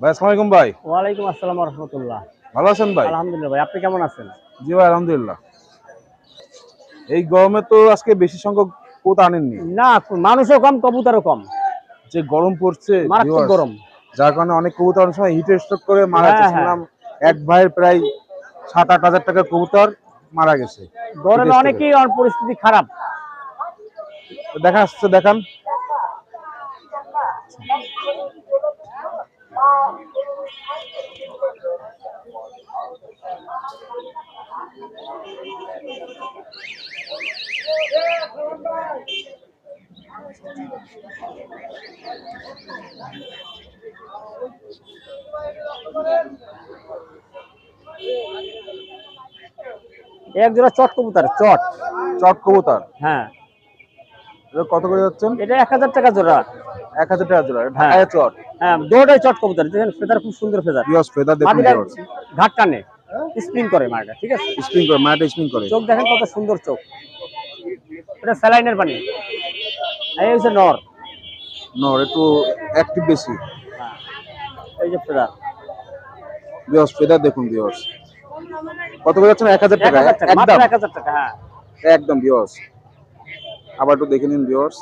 ভাই আসসালামু আলাইকুম ভাই। ওয়ালাইকুম আসসালাম রহমতুল্লাহ। ভালো আছেন ভাই? আলহামদুলিল্লাহ ভাই আপনি কেমন আছেন? জি ভাই আলহামদুলিল্লাহ। এই গরমে তো আজকে বেশি সংখ্যক কোত আনেননি। না মানুষও কম কবুতরও কম। যে গরম পড়ছে মারাত্মক গরম। যার কারণে অনেক কবুতর অনেক সময় হিট স্ট্রোক করে মারা হ্যাঁ, যাচ্ছে হ্যাঁ। শুনলাম এক ভাইয়ের প্রায় সাত আট হাজার টাকার কবুতর মারা গেছে। গরমে অনেকেই পরিস্থিতি খারাপ। দেখা আসছে দেখান। এক জোড়া চট কবুতর চট। চট কবুতর? হ্যাঁ। কত করে যাচ্ছেন? এটা এক হাজার টাকা জোড়া। এক হাজার টাকা জোড়া হ্যাঁ। ঢাকায় চট। হ্যাঁ দৌড়াই চট কবুতর দেখেন ফেদার খুব সুন্দর ফেদার। বিয়স ফেদার দেখুন। ঘাট টানে স্পিন করে মাটিটা ঠিক আছে? স্পিন করে মাঠে স্পিন করে। চোখ দেখেন কত সুন্দর চোখ। এটা স্যালাইনের পানি। এই হচ্ছে নর। নর একটু অ্যাক্টিভ বেশি। হ্যাঁ এই যে ফেদার। বিয়স ফেদার দেখুন বিয়স কত করে যাচ্ছেন? এক হাজার টাকা একদম। এক হাজার টাকা হ্যাঁ। একদম বিয়স আবার একটু দেখে নিন বিয়স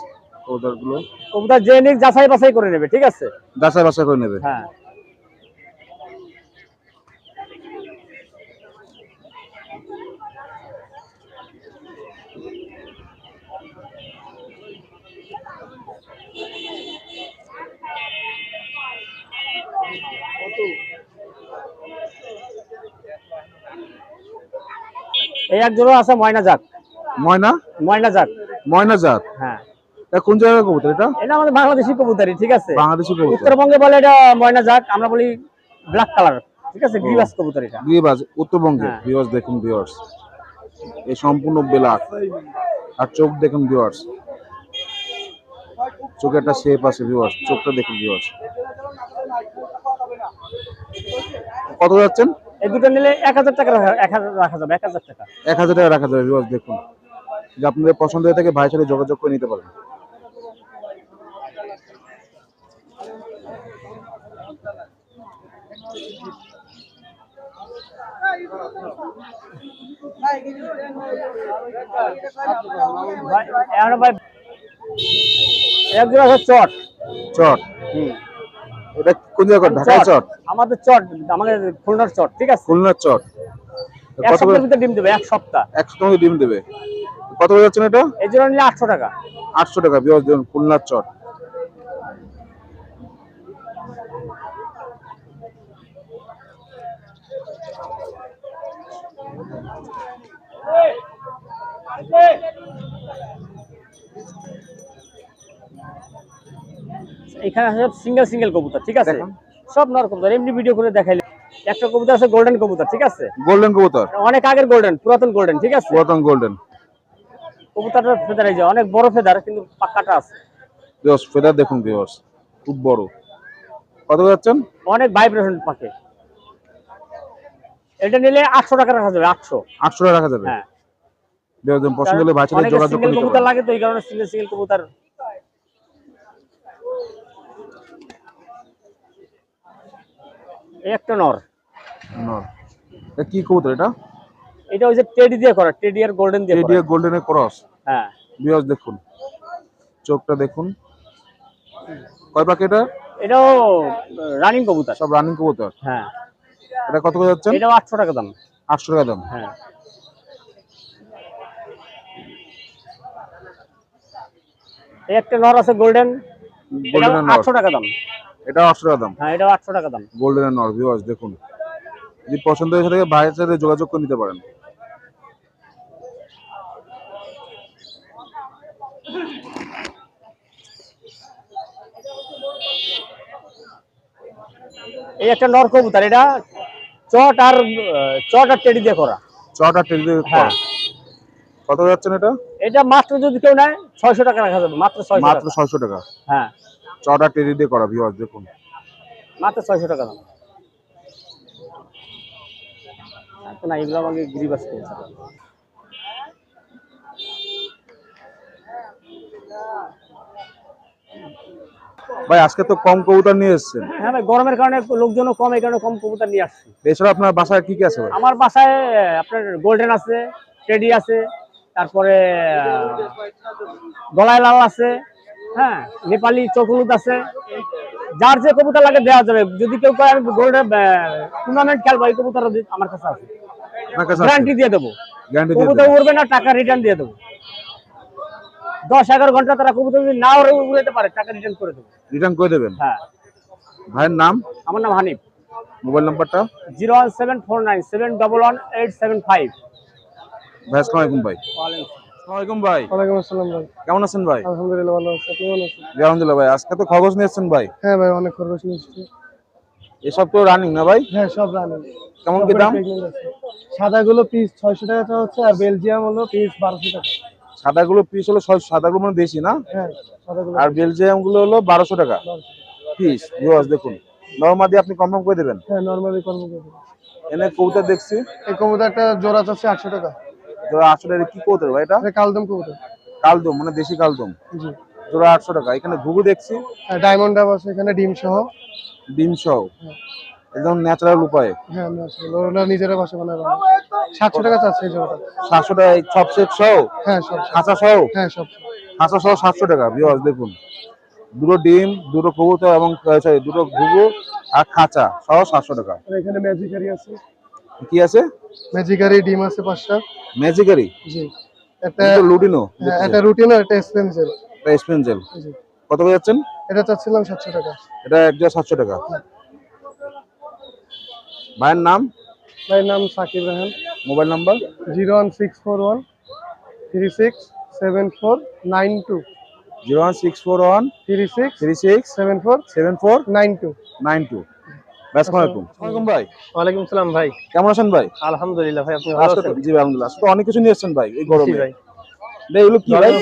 কবুতরগুলো কবুতর যে নিক যাচাই বাছাই করে নেবে ঠিক আছে? যাচাই বাছাই করে নেবে। হ্যাঁ। এই এক জোড়া আছে ময়না জাক ময়না? ময়না জাক ময়না জাত হ্যাঁ। কোন জায়গার কবুতর এটা? এটা আমাদের বাংলাদেশি কবুতরি ঠিক আছে? বাংলাদেশি কবুতর। উত্তরবঙ্গে বলে এটা ময়না জাক আমরা বলি ব্ল্যাক কালার ঠিক আছে? গ্রিবাস কবুতর এটা। গ্রিবাজ উত্তরবঙ্গে? হ্যাঁ। ভিউয়ার্স দেখুন ভিউয়ার্স এই সম্পূর্ণ ব্ল্যাক আর চোখ দেখুন ভিউয়ার্স চোখে একটা শেপ আছে ভিউয়ার্স চোখটা দেখুন ভিউয়ার্স কত যাচ্ছেন? এই দুটো নিলে এক হাজার টাকা রাখা- এক হাজার রাখা যাবে এক হাজার টাকা। এক হাজার টাকা রাখা যাবে ভিউয়ার্স দেখুন। যে আপনাদের পছন্দ হয়ে থাকে ভাইয়ের সাথে যোগাযোগ করে নিতে পারবেন ভাই এখন ভাই এক জোড়া আছে চট। চট হুম। এটা কোন জায়গা ঢাকায় চট। আমাদের চট আমাদের খুলনার চট ঠিক আছে? খুলনার চট। এক সপ্তাহের ভিতরে ডিম দেবে এক সপ্তাহ। একশো টাকা ডিম দেবে। কত করে যাচ্ছেন এটা? এই জন্য নিলে আটশো টাকা। আটশো টাকা দেখুন খুলনার চট। এখানে আছে সিঙ্গেল সিঙ্গেল কবুতর ঠিক আছে? সব নর কবুতর এমনি ভিডিও করে দেখাইলে। একটা কবুতর আছে গোল্ডেন কবুতর ঠিক আছে? গোল্ডেন কবুতর। অনেক আগের গোল্ডেন পুরাতন গোল্ডেন ঠিক আছে? পুরাতন গোল্ডেন কবুতরটার ফেদার এই যে অনেক বড় ফেদার কিন্তু পাক্কাটা আছে। বিয়াস ফেদার দেখুন বিয়াস খুব বড়। কত যাচ্ছেন? অনেক ভাইব্রেশন পাকে। এটা নিলে আটশো টাকা রাখা যাবে আটশো। আটশো টাকা রাখা যাবে? হ্যাঁ। দেখুন পছন্দ হলে সাথে যোগাযোগ করে কবুতর লাগে তো এই কারণে সিঙ্গেল সিঙ্গেল কবুতর। একটা নর। নর। এটা কি কবুতর এটা? এটা ওই যে টেডি দিয়ে করা টেডি আর গোল্ডেন দিয়ে করা। এডিয়া গোল্ডেনের ক্রস। হ্যাঁ। বিয়াস দেখুন। চোখটা দেখুন। কয় পাখি এটা? এটাও রানিং কবুতর। সব রানিং কবুতর? হ্যাঁ। এটা কত করে যাচ্ছেন? এটাও আটশো টাকা দাম। আটশো টাকা দাম। হ্যাঁ। এই একটা নর আছে গোল্ডেন। এটা নর। আটশো টাকা দাম। এটা আটশো টাকা দাম। হ্যাঁ এটা আটশো টাকা দাম। গোল্ডেন নর ভিউয়ার্স দেখুন। যদি পছন্দ হয়ে থাকে ভাইয়ের সাথে যোগাযোগ করে নিতে পারেন। এই একটা নর কবুতর এটা চট আর চট আর টেডি দিয়ে করা। ছটা টেলিতে হ্যাঁ। কত যাচ্ছেন এটা? এটা মাত্র যদি কেউ নেয় ছয়শো টাকা রাখা যাবে মাত্র ছয়শো মাত্র টাকা ছয়শো টাকা? হ্যাঁ। ছটা টেলি দিয়ে করা ভিউয়ার্স দেখুন। মাত্র ছয়শো টাকা দাম। না এগুলো আমাকে গিরিবাস করেছে ভাই আজকে তো কম কবুতর নিয়ে এসেছেন। হ্যাঁ ভাই গরমের কারণে লোকজনও কম এই কারণে কম কবুতর নিয়ে আসছি। এছাড়া আপনার বাসায় কি কি আছে ভাই? আমার বাসায় আপনার গোল্ডেন আছে টেডি আছে তারপরে গলায় লাল আছে হ্যাঁ নেপালি চকলুদ আছে। যার যে কবুতর লাগে দেওয়া যাবে। যদি কেউ কয় আমি গোল্ডেন টুর্নামেন্ট খেলব এই কবুতর আমার কাছে আছে। গ্যারান্টি দিয়ে দেবো। কবুতর উড়বে না টাকা রিটার্ন দিয়ে দেবো। দশ এগারো ঘণ্টা তারা কবুতর যদি না উড়ে উড়াতে পারে টাকা রিটার্ন করে দেবো। রিটার্ন করে দেবেন? হ্যাঁ। ভাইয়ের নাম? আমার নাম হানিফ। মোবাইল নাম্বারটা? Zero one seven four nine seven double one eight seven five. ভাই আসসালামু আলাইকুম ভাই। আসসালামু আলাইকুম ভাই। ওয়ালাইকুম আসসালাম ভাই। কেমন আছেন ভাই? আলহামদুলিল্লাহ ভালো আছি। আপনি ভালো আছেন? আলহামদুলিল্লাহ ভাই। আজকে তো খরচ নিয়ে এসেছেন ভাই। হ্যাঁ ভাই অনেক খরচ নিয়েছি এসব তো রানিং না ভাই? হ্যাঁ সব রানিং কেমন কি দাম? সাদা গুলো পিস ছয়শো টাকা হচ্ছে আর বেলজিয়াম হলো পিস বারোশো টাকা। সাদাগুলো পিস হলো সাদাগুলো মানে দেশি না? হ্যাঁ আর বেলজিয়ামগুলো হলো বারোশো টাকা। পিস ভিউয়ার্স দেখুন। নর্মাদি আপনি কনফার্ম করে দেবেন। হ্যাঁ নর্মালি কর্ম করব এনে কবুতর দেখছি। এই কবুতরটা জোড়া চাচ্ছে আটশো টাকা। জোড়া আটশো টাকা কি কবুতর ভাই এটা? কালদম কবুতর। কালদম মানে দেশি কালদম। জি। জোড়া আটশো টাকা। এখানে ঘুঘু দেখছি। হ্যাঁ ডায়মন্ড ডাব আছে এখানে ডিম সহ। ডিম সহ। একদম ন্যাচারাল উপায়ে। হ্যাঁ natural, ওরা নিজেরা বাসা বানায়। সাতশো টাকা চাচ্ছে এই জোড়াটা সাতশো টাকা সব সেট সহ? হ্যাঁ সব। খাঁচা সহ? হ্যাঁ সব। খাঁচা সহ সাতশো টাকা ভিউয়ার্স দেখুন। দুটো ডিম দুটো কবুতর এবং সরি দুটো ঘুঘু আর খাঁচা সহ সাতশো টাকা। এখানে ম্যাজিকারি আছে। কি আছে? ম্যাজিকারি ডিম আছে পাঁচটা। ম্যাজিকারি জি। একটা লুটিনো হ্যাঁ, একটা রুটিন একটা স্পেন্সেল স্পেন্সেল জি। কত করে যাচ্ছেন? এটা চাচ্ছিলাম সাতশো টাকা। এটা এক সাতশো টাকা। ভাইয়ের নাম? ভাইয়ের নাম Sakib Rahan mobile number? Zero one six four one three six seven four nine two. Zero one six four one three six three six seven four seven four nine two. Nine two. ভাই। ওয়ালাইকুম সালাম ভাই। কেমন আছেন ভাই? আলহামদুলিল্লাহ ভাই আপনি আজকে তো- জি আলহামদুলিল্লাহ। তো অনেক কিছু নিয়ে এসেছেন ভাই এই গরমে। ভাই। ভাই, এগুলো কি ভাই?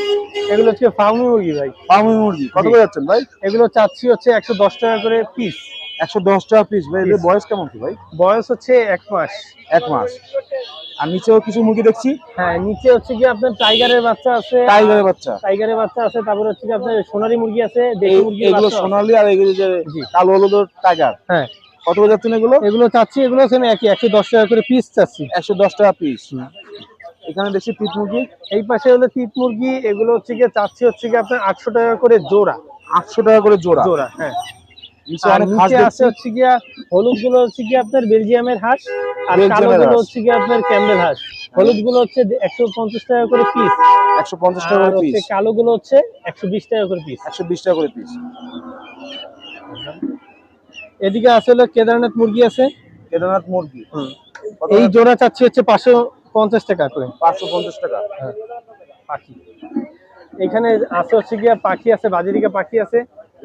এগুলো হচ্ছে ফার্মি মুরগি ভাই। ফার্মি মুরগি। কত করে যাচ্ছেন ভাই? এগুলো চাচ্ছি হচ্ছে একশো দশ টাকা করে পিস একশো দশ টাকা পিস ভাই এদের বয়স কেমন কি ভাই? বয়স হচ্ছে এক মাস। এক মাস। আর নিচেও কিছু মুরগি দেখছি? হ্যাঁ নিচে হচ্ছে কি আপনার টাইগারের বাচ্চা আছে। টাইগারের বাচ্চা। টাইগারের বাচ্চা আছে তারপরে হচ্ছে কি আপনার সোনালী মুরগি আছে দেশি মুরগি এগুলো সোনালি আর এগুলো যে কালো হলুদ টাইগার হ্যাঁ। কত করে যাচ্ছেন এগুলো? এগুলো চাচ্ছি এগুলো হচ্ছে একই একশো দশ টাকা করে পিস চাচ্ছি। একশো দশ টাকা পিস এখানে দেখছি পিট মুরগি? এই পাশে হলো তিত মুরগি এগুলো হচ্ছে গিয়ে চাচ্ছি হচ্ছে কি আপনার আটশো টাকা করে জোড়া। আটশো টাকা করে জোড়া। জোড়া হ্যাঁ। আর নিচে আছে হচ্ছে গিয়া হলুদগুলো হচ্ছে গিয়ে আপনার বেলজিয়ামের হাঁস আর কালো গুলো হচ্ছে গিয়ে আপনার ক্যাম্বেল হাঁস। হলুদগুলো হচ্ছে একশো পঞ্চাশ টাকা করে পিস একশো পঞ্চাশ টাকা করে হচ্ছে পিস কালো গুলো হচ্ছে একশো বিশ টাকা করে পিস একশো বিশ টাকা করে পিস এদিকে আছে কেদারনাথ মুরগি আছে। কেদারনাথ মুরগি। এই জোড়া চাচ্ছি হচ্ছে পাঁচশো পঞ্চাশ টাকা করে। পাঁচশো পঞ্চাশ টাকা। পাখি। এখানে আছে হচ্ছে গিয়া পাখি আছে বাজিরিকা পাখি আছে।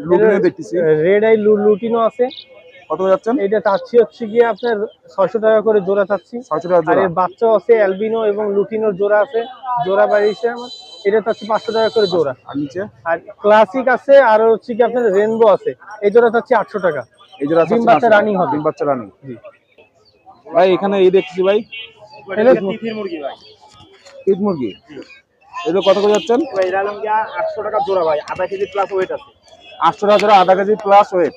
লুটিনো দেখতেছি। রেড আই লুটিনো আছে। কত যাচ্ছেন? এটা চাচ্ছি হচ্ছে গিয়ে আপনার ছয়শো টাকা করে জোড়া চাচ্ছি। ছয়শো টাকা আর বাচ্চাও আছে অ্যালবিনো এবং লুটিনোর জোড়া আছে জোড়া বাড়িয়েছে আমার। এটা চাচ্ছি পাঁচশো টাকা করে জোড়া। আর নিচে? আর ক্লাসিক আছে আর হচ্ছে কি আপনার রেনবো আছে। এই জোড়া চাচ্ছি আটশো টাকা। এই জোড়া ডিম বাচ্চা 800 running হবে। ডিম বাচ্চা রানিং ভাই এখানে এই দেখছি ভাই। এটা পিট মুরগি এগুলো কত করে যাচ্ছেন? আটশো টাকা জোড়া ভাই। আধা কেজি প্লাস ওয়েট আছে। আটশো আধা কেজি প্লাস ওয়েট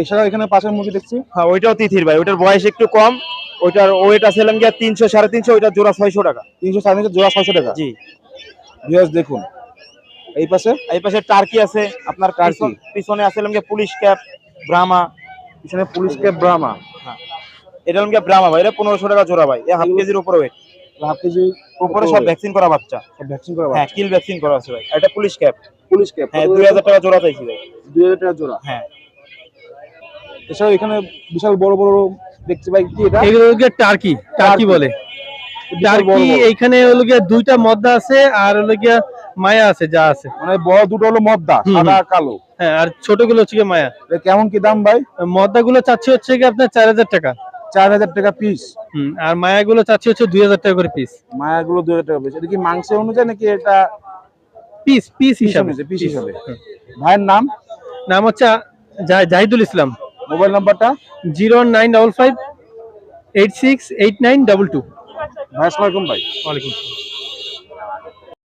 এছাড়া এখানে পাশের মুরগি দেখছি। হ্যাঁ ওইটাও তিথির ভাই ওইটার বয়স একটু কম। ওইটার ওয়েট আছে হলাম গিয়া তিনশো সাড়ে তিনশো ওইটার জোড়া ছয়শো টাকা। তিনশো সাড়ে তিনশো জোড়া ছয়শো টাকা। জি। ভিউয়ার্স দেখুন। এই পাশে? এই পাশে টার্কি আছে আপনার টার্কি। পিছনে আছে গিয়া পুলিশ ক্যাপ ব্রাহ্মা পিছনে পুলিশ ক্যাপ ব্রাহ্মা এটা হলাম গিয়া ব্রাহ্মা ভাই এটা পনেরোশো টাকা জোড়া ভাই হাফ কেজির উপরে ওয়েট হাফ কেজি উপরে সব ভ্যাকসিন করা বাচ্চা। ভ্যাকসিন করা হ্যাঁ কিল ভ্যাকসিন করা আছে ভাই। এটা পুলিশ ক্যাপ পুলিশ ক্যাপ হ্যাঁ দুই হাজার টাকা জোড়া চাইছি ভাই। দুই হাজার টাকা জোড়া? হ্যাঁ। এছাড়াও এখানে বিশাল বড় বড় দেখছি ভাই কি এটা? টার্কি টার্কি বলে। টার্কি বড়। এইখানে হলো গিয়ে দুইটা মদ্দা আছে আর হলো গিয়া মায়া আছে যা আছে। মানে বড় দুটো হলো মদ্দা সাদা কালো। হ্যাঁ আর ছোটগুলো হচ্ছে গিয়ে মায়া। কেমন কি দাম ভাই? মদ্দা গুলো চাচ্ছি হচ্ছে গিয়ে আপনার চার হাজার টাকা। চার হাজার টাকা পিস আর মায়াগুলো চাচ্ছি হচ্ছে দুই হাজার টাকা করে পিস মায়াগুলো দুই হাজার টাকা পিস এটা কি মাংস অনুযায়ী নাকি এটা পিস পিস হিসাবে। পিস হিসাবে? ভাইয়ের নাম? নাম হচ্ছে জাহিদুল ইসলাম। মোবাইল নাম্বারটা? Zero nine double five eight six eight nine double two. ভাই আসসালামাইকুম ভাই। ওয়ালাইকুম আসসালাম।